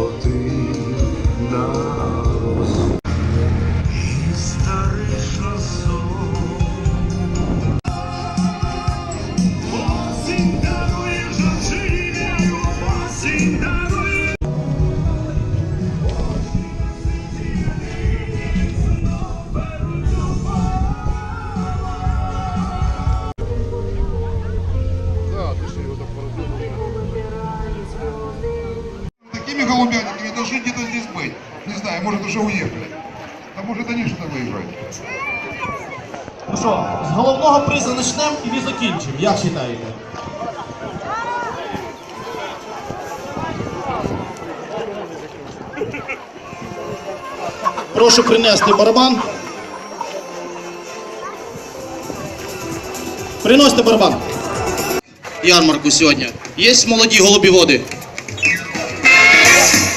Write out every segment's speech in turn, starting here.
заботи. Такими голубятниками должны где-то здесь быть. Не знаю, может уже уехали. А может они что-то выиграют. Ну що, з головного призу почнемо і закінчимо, як вважаєте? Прошу принести барабан. Приносите барабан. Ярмарку сьогодні. Є молоді голубіводи? Yes.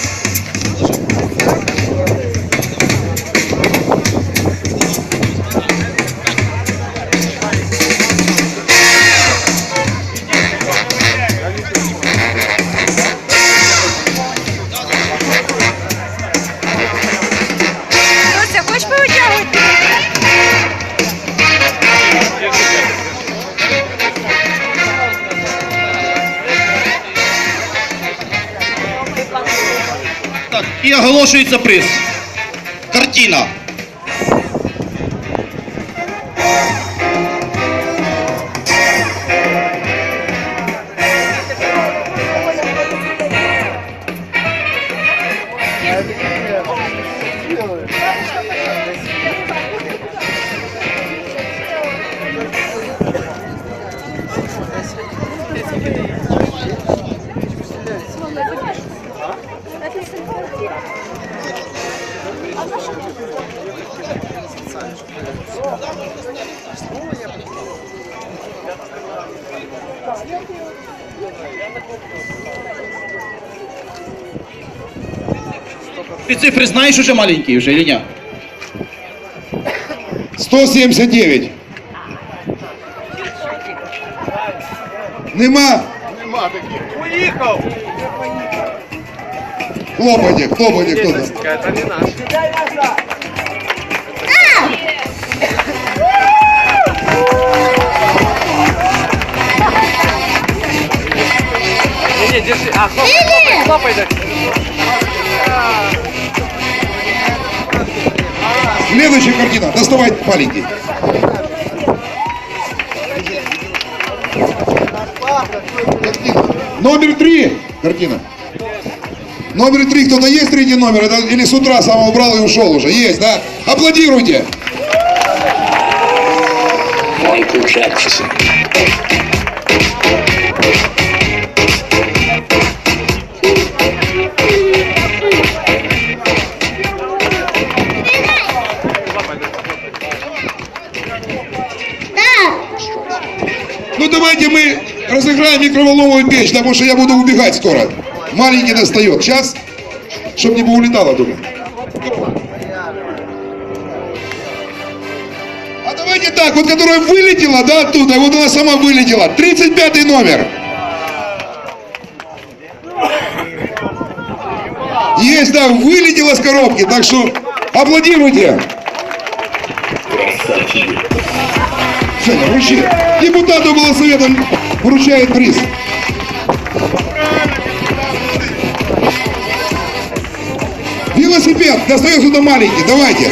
І оголошується приз. Картина. Ти цифри знаєш уже маленькі вже, или ні? 179. Нема. Нема таких. Уїхав. Хлопайте, хлопайте, хто там. Не, Держи. А, хлопай, хлопай, хлопай, да. Следующая картина. Доставай маленький. Картина. Номер три. Картина. Номер три. Кто-то есть третий номер? Это, или с утра сам убрал и ушел уже? Есть, да? Аплодируйте. Michael Jackson. Ну давайте мы разыграем микроволновую печь, потому что я буду убегать скоро. Маленький достает. Сейчас, чтобы не улетало туда. А давайте так, вот которая вылетела, да, оттуда, вот она сама вылетела. 35 номер. Есть, да, вылетела с коробки, так что аплодируйте. Женя, вручи. Депутат облсовета вручает приз. Велосипед, достает кто-то маленький, давайте.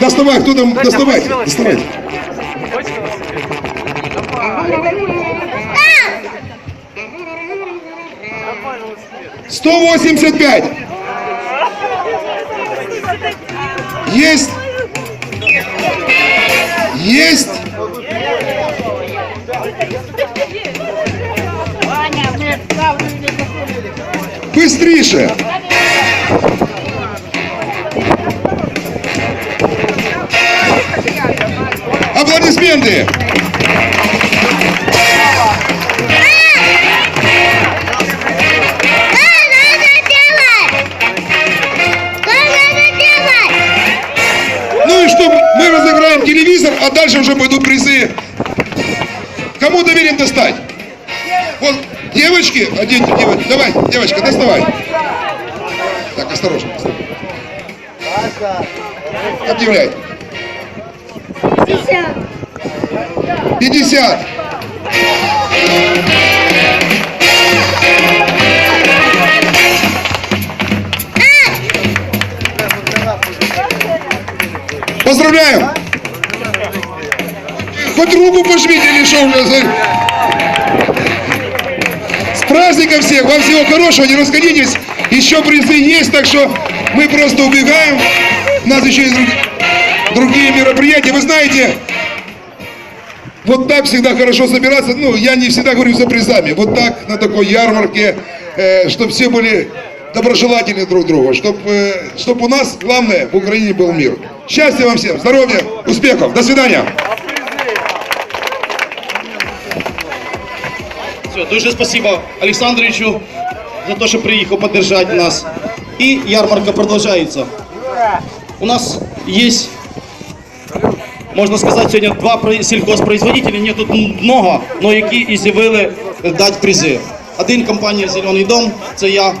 Доставай, кто там, доставайте, доставайте. 185. Есть. Есть. Быстріше. Аплодисменты. А дальше уже пойдут призы. Кому доверим достать? Вот Девочки, оденьте, девочки. Давай, девочка, доставай. Так, осторожно. Объявляй. 50. Поздравляем! Хоть руку пожмите или что уже за- С праздником всех! Вам всего хорошего, не расходитесь. Еще призы есть, так что мы просто убегаем. У нас еще есть друг- другие мероприятия. Вы знаете, вот так всегда хорошо собираться. Ну, я не всегда говорю за призами. Вот так, на такой ярмарке, чтобы все были доброжелательны друг другу. Чтобы чтоб у нас, главное, в Украине был мир. Счастья вам всем, здоровья, успехов. До свидания. Все, дуже спасибо Олександровичу за те, що приїхав підтримати нас. І ярмарка продовжується. У нас є, можна сказати, сьогодні два про- сільхозпроизводителі, не тут много, але які і з'явили дати призи. Один компанія Зелений дом, це я,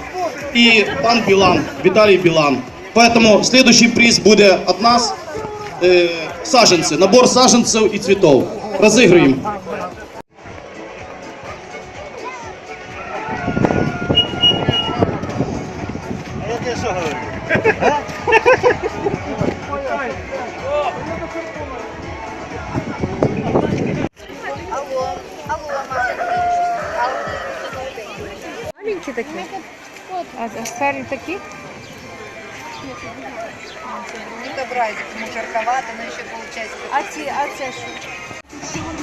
і пан Білан, Віталій Білан. Поэтому следующий приз буде від нас е, саженці, набор саженців і цвітів. Розігруємо. Маленькі такі. А за старі такі? Это бразик, ему жарковато, но еще получается. А ці, а це що?